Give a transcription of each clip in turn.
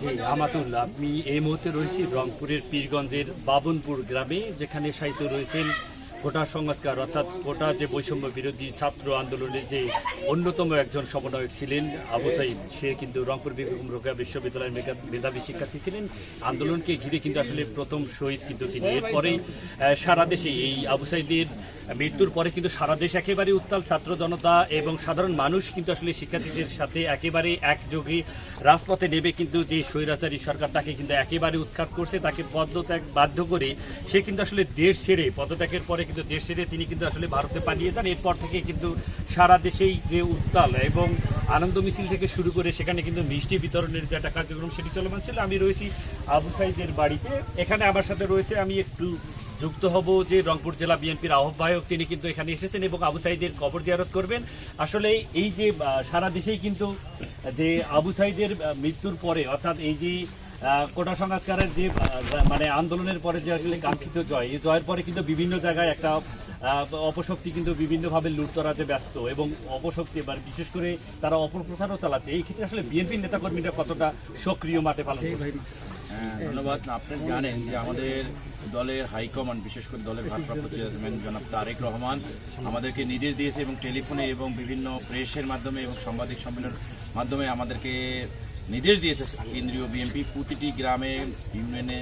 জি আমাতুল্লাহ আমি এই মুহূর্তে রয়েছি রংপুরের পীরগঞ্জের বাবনপুর গ্রামে, যেখানে সাহিত্য রয়েছেন কোটা সংস্কার, অর্থাৎ কোটা যে বৈষম্য বিরোধী ছাত্র আন্দোলনের যে অন্যতম একজন সমন্বয়ক ছিলেন আবু সাইদ, সে কিন্তু রংপুর বেগম রোকেয়া বিশ্ববিদ্যালয়ের মেধাবী শিক্ষার্থী ছিলেন। আন্দোলনকে ঘিরে কিন্তু আসলে প্রথম শহীদ কিন্তু তিনি। এরপরেই সারা দেশে এই আবু সাইদের মৃত্যুর পরে কিন্তু সারা দেশ একেবারে উত্তাল ছাত্র জনতা এবং সাধারণ মানুষ কিন্তু আসলে শিক্ষার্থীদের সাথে একেবারে একযোগে রাজপথে নেবে কিন্তু যে স্বৈরাচারী সরকার তাকে কিন্তু একেবারে উৎখাত করছে, তাকে পদত্যাগ বাধ্য করে সে কিন্তু আসলে দেশ ছেড়ে, পদত্যাগের পরে কিন্তু দেশ ছেড়ে তিনি কিন্তু আসলে ভারতে পালিয়ে যান। এরপর থেকে কিন্তু সারা দেশেই যে উত্তাল এবং আনন্দ মিছিল থেকে শুরু করে সেখানে কিন্তু মিষ্টি বিতরণের যে একটা কার্যক্রম সেটি চলমান ছিল। আমি রয়েছি আবু সাইদের বাড়িতে। এখানে আমার সাথে রয়েছে, আমি একটু যুক্ত হব যে রংপুর জেলা বিএনপির আহ্বায়ক, তিনি কিন্তু এখানে এসেছেন এবং আবু সাইদের কবর জিয়ারত করবেন। আসলে এই যে সারা দেশেই কিন্তু, যে আবু সাইদের মৃত্যুর পরে, অর্থাৎ এই যে কোটা সংস্কারের যে মানে আন্দোলনের পরে যে আসলে কাঙ্ক্ষিত জয়, এই জয়ের পরে কিন্তু বিভিন্ন জায়গায় একটা অপশক্তি কিন্তু বিভিন্নভাবে লুটতরাতে ব্যস্ত এবং অপশক্তি, এবার বিশেষ করে তারা অপপ্রচারও চালাচ্ছে। এই ক্ষেত্রে আসলে বিএনপির নেতাকর্মীরা কতটা সক্রিয় মাঠে পালন ধন্যবাদ। আপনি জানেন যে আমাদের দলের হাইকমান্ড বিশেষ করে দলের ভারপ্রাপ্ত চেয়ারম্যান জনাব তারেক রহমান আমাদেরকে নির্দেশ দিয়েছে এবং টেলিফোনে এবং বিভিন্ন প্রেসের মাধ্যমে এবং সাংবাদিক সম্মেলনের মাধ্যমে আমাদেরকে নির্দেশ দিয়েছে কেন্দ্রীয় বিএনপি। প্রতিটি গ্রামে, ইউনিয়নে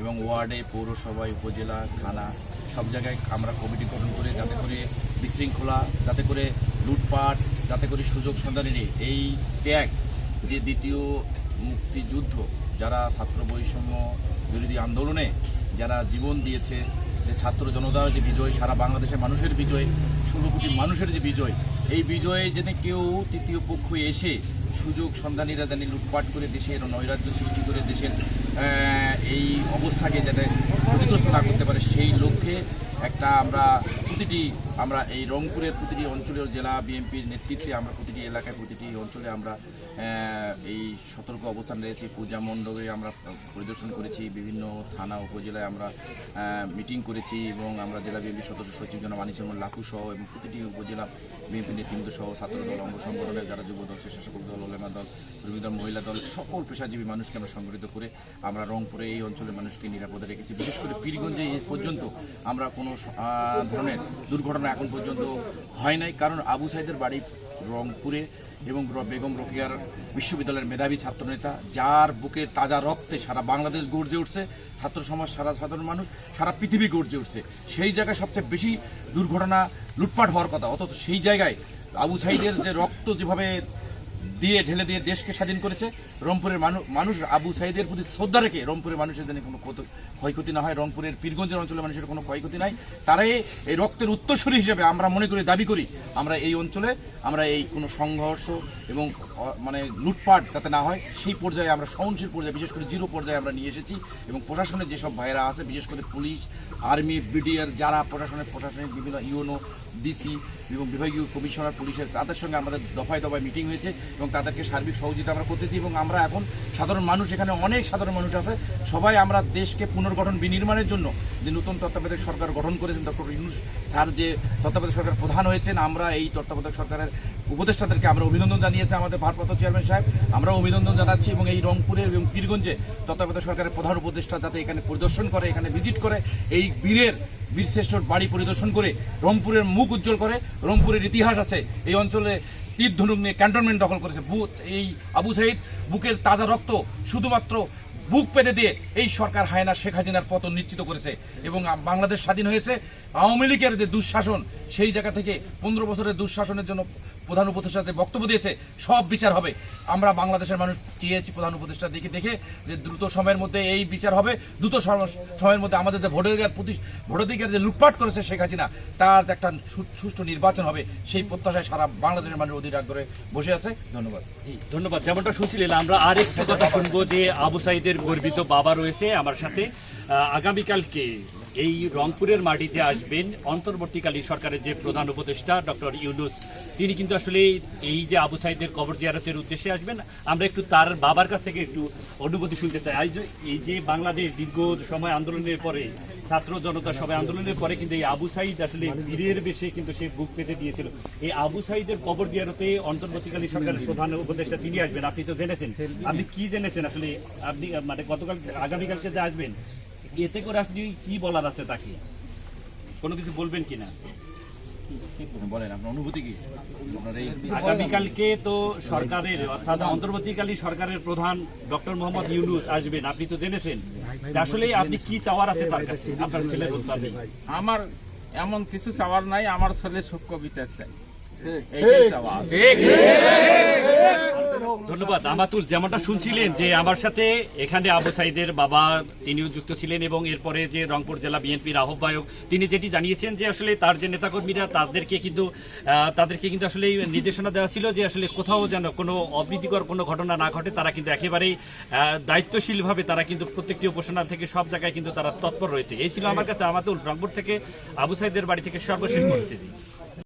এবং ওয়ার্ডে, পৌরসভায়, উপজেলা, থানা, সব জায়গায় আমরা কমিটি গঠন করে যাতে করে বিশৃঙ্খলা, যাতে করে লুটপাট, যাতে করে সুযোগ সন্ধানী এই ত্যাগ, যে দ্বিতীয় মুক্তিযুদ্ধ যারা ছাত্র বৈষম্য বিরোধী আন্দোলনে যারা জীবন দিয়েছে, যে ছাত্র জনতার যে বিজয়, সারা বাংলাদেশের মানুষের বিজয়, ষোলো কোটি মানুষের যে বিজয়, এই বিজয়ে যেন কেউ তৃতীয় পক্ষ এসে সুযোগ সন্ধানীরা যেন লুটপাট করে দেশের নৈরাজ্য সৃষ্টি করে দেশের এই অবস্থাকে যাতে ক্ষতিগ্রস্ত না করতে পারে, সেই লক্ষ্যে একটা আমরা প্রতিটি আমরা এই রংপুরের প্রতিটি অঞ্চলের জেলা বিএনপির নেতৃত্বে আমরা প্রতিটি এলাকায় প্রতিটি অঞ্চলে আমরা এই সতর্ক অবস্থান রয়েছে। পূজা মণ্ডপে আমরা পরিদর্শন করেছি, বিভিন্ন থানা উপজেলায় আমরা মিটিং করেছি এবং আমরা জেলা বিএনপি সদস্য সচিব জনাব আনিসুর লাখু সহ এবং প্রতিটি উপজেলা বিএনপি নেতৃত্ব সহ ছাত্র দল, অঙ্গ সংগঠনের যারা যুব দল, স্বেচ্ছাসেবক দল, ওলেমা দল শ্রমিক দল মহিলা দল, সকল পেশাজীবী মানুষকে আমরা সংগঠিত করে আমরা রংপুরে এই অঞ্চলের মানুষকে নিরাপদে রেখেছি। বিশেষ করে পীরগঞ্জে এই পর্যন্ত আমরা কোনো ধরনের দুর্ঘটনা এখন পর্যন্ত হয় নাই। কারণ আবু সাইদের বাড়ি রংপুরে এবং বেগম রোকেয়ার বিশ্ববিদ্যালয়ের মেধাবী ছাত্রনেতা, যার বুকে তাজা রক্তে সারা বাংলাদেশ গর্জে উঠছে। ছাত্র সমাজ, সারা সাধারণ মানুষ, সারা পৃথিবী গর্জে উঠছে। সেই জায়গায় সবচেয়ে বেশি দুর্ঘটনা, লুটপাট হওয়ার কথা। অথচ সেই জায়গায় আবু সাইদের যে রক্ত যেভাবে দিয়ে ঢেলে দিয়ে দেশকে স্বাধীন করেছে। রংপুরের মানুষ আবু সাইদের প্রতি শ্রদ্ধা রেখে রংপুরের মানুষের যেন কোনো ক্ষত- ক্ষয়ক্ষতি না হয়, রংপুরের পীরগঞ্জের অঞ্চলের মানুষের কোনো ক্ষয়ক্ষতি নাই, তারাই এই রক্তের উত্তরসূরি হিসেবে আমরা মনে করি, দাবি করি, আমরা এই অঞ্চলে, আমরা এই কোনো সংঘর্ষ এবং মানে লুটপাট যাতে না হয়, সেই পর্যায়ে আমরা সহনশীল পর্যায়ে, বিশেষ করে জিরো পর্যায়ে আমরা নিয়ে এসেছি এবং প্রশাসনের যেসব ভাইয়েরা আছে, বিশেষ করে পুলিশ, আর্মি বিডিআর যারা প্রশাসনের, প্রশাসনিক বিভিন্ন ইউনো, ডিসি এবং বিভাগীয় কমিশনার, পুলিশের, তাদের সঙ্গে আমাদের দফায় দফায় মিটিং হয়েছে। এবং তাদেরকে সার্বিক সহযোগিতা আমরা করতেছি এবং আমরা এখন সাধারণ মানুষ, এখানে অনেক সাধারণ মানুষ আছে। সবাই আমরা দেশকে পুনর্গঠন বিনির্মাণের জন্য যে নতুন তত্ত্বাবধায়ক সরকার গঠন করেছেন ডক্টর ইউনুস স্যার যে তত্ত্বাবধায়ক সরকার প্রধান হয়েছেন, আমরা এই তত্ত্বাবধায়ক সরকারের উপদেষ্টাদেরকে আমরা অভিনন্দন জানিয়েছি আমাদের ভারপ্রাপ্ত চেয়ারম্যান সাহেব। আমরা অভিনন্দন জানাচ্ছি এবং এই রংপুরে এবং পীরগঞ্জে তত্ত্বাবধায়ক সরকারের প্রধান উপদেষ্টা যাতে এখানে পরিদর্শন করে, এখানে ভিজিট করে, এই বীরের, বীরশ্রেষ্ঠর বাড়ি পরিদর্শন করে রংপুরের মুখ উজ্জ্বল করে, রংপুরের ইতিহাস আছে। এই অঞ্চলে তীর ধনুক নিয়ে ক্যান্টনমেন্ট দখল করেছে এই আবু সাইদ, বুকের তাজা রক্ত শুধুমাত্র বুক পেতে দিয়ে এই সরকার হায়না শেখ হাসিনার পতন নিশ্চিত করেছে এবং বাংলাদেশ স্বাধীন হয়েছে। আওয়ামী লীগের যে দুঃশাসন, সেই জায়গা থেকে পনেরো বছরের দুঃশাসনের জন্য প্রধান উপদেষ্টাতে বক্তব্য দিয়েছে, সব বিচার হবে। আমরা বাংলাদেশের মানুষ চেয়েছি প্রধান উপদেষ্টা দেখে দেখে যে দ্রুত সময়ের মধ্যে এই বিচার হবে, দ্রুত সময়ের মধ্যে আমাদের যে ভোটাধিকার প্রতি ভোটাধিকার যে লুটপাট করেছে শেখ হাসিনা, তার যে একটা সুষ্ঠু নির্বাচন হবে, সেই প্রত্যাশায় সারা বাংলাদেশের মানুষ অধীর আগ্রহে বসে আছে। ধন্যবাদ। জি, ধন্যবাদ। যেমনটা শুনছিলেন, আমরা আরেকটি কথা শুনব যে আবু সাইদের গর্বিত বাবা রয়েছে আমার সাথে। আগামীকালকে এই রংপুরের মাটিতে আসবেন অন্তর্বর্তীকালীন সরকারের যে প্রধান উপদেষ্টা, ডক্টর ইউনুস। তিনি কিন্তু আসলে এই যে আবু সাইদের কবর জিয়ারতের উদ্দেশ্যে আসবেন, আমরা একটু তার বাবার কাছ থেকে একটু অনুভূতি শুনতে চাই। এই যে- বাংলাদেশ দীর্ঘ সময় আন্দোলনের পরে, ছাত্র জনতা সবাই আন্দোলনের পরে কিন্তু এই আবু সাইদ আসলে বীরের বেশে কিন্তু সে বুক পেতে দিয়েছিল। এই আবু সাইদের কবর জিয়ারতে অন্তর্বর্তীকালীন সরকারের প্রধান উপদেষ্টা তিনি আসবেন, আপনি তো জেনেছেন। আপনি কি জেনেছেন আসলে? আপনি মানে গতকাল, আগামীকালকে যে আসবেন এতে করে আপনি কি বলার আছে তাকে? কোনো কিছু বলবেন কিনা? বলেন আপনার অনুভূতি কি? আপনার এই আগামীকালকে তো সরকারের অর্থাৎ অন্তর্বর্তীকালীন সরকারের প্রধান ডক্টর মোহাম্মদ ইউনুস আসবেন। আপনি তো জেনেছেন আসলে আপনি কি চাওয়ার আছে তার কাছে? আপনার ছেলের আমার এমন কিছু চাওয়ার নাই আমার ছেলে সূক্ষ্ম বিচার চাই। এইটাই চাওয়া ধন্যবাদ। আমাতুল, যেমনটা শুনছিলেন যে আমার সাথে এখানে আবু সাইদের বাবা, তিনিও যুক্ত ছিলেন এবং এরপরে যে রংপুর জেলা বিএনপির আহ্বায়ক, তিনি যেটি জানিয়েছেন যে আসলে তার যে নেতাকর্মীরা, তাদেরকে কিন্তু তাদেরকে কিন্তু আসলে নির্দেশনা দেওয়া ছিল যে আসলে কোথাও যেন কোনো অপ্রীতিকর কোনো ঘটনা না ঘটে, তারা কিন্তু একেবারেই দায়িত্বশীলভাবে তারা কিন্তু প্রত্যেকটি উপাসনা থেকে সব জায়গায় কিন্তু তারা তৎপর রয়েছে। এই ছিল আমার কাছে আমাতুল, রংপুর থেকে আবু সাইদের বাড়ি থেকে সর্বশেষ পরিস্থিতি।